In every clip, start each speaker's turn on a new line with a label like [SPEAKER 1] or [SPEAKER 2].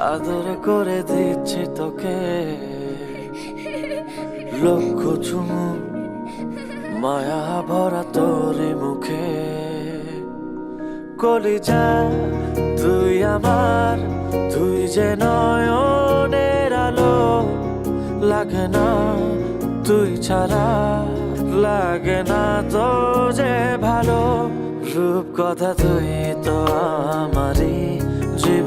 [SPEAKER 1] আদর করে দিচ্ছি তোকে। লক্ষ চুমু, মায়া ভরা তোরি মুখে। কলিজা, তুই আমার, তুই যে নয়নের আলো। লাগে না, তুই ছাড়া, লাগে না তো যে ভালো। রূপ কথা তুই তো আমারই।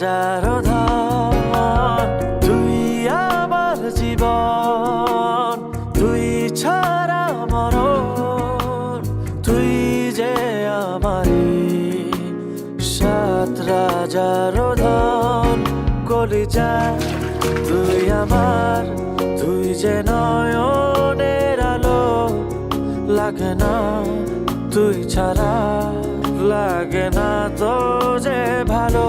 [SPEAKER 1] ধন, তুই আমার জীবন, তুই ছাড়া মরণ, তুই যে আমারি সাত রাজার ধন, কলিজা, তুই আমার, তুই যে নয়নের আলো, লাগে না, তুই ছাড়া, লাগে না তো যে ভালো।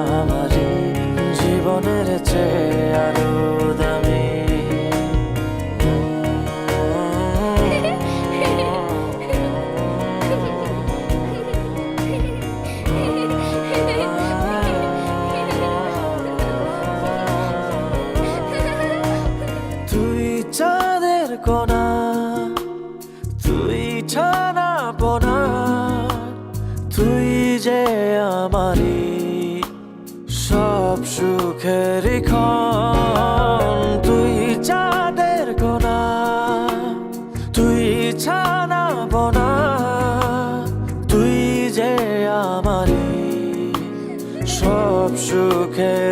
[SPEAKER 1] চাঁদের কোনা তুই ছানা পোনা তুই যে আমারি সব সুখের ক্ষণ তুই চাঁদের কোনা তুই ছানা পোনা তুই যে আমারি সব সুখের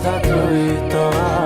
[SPEAKER 1] রূপ কথা তুই তো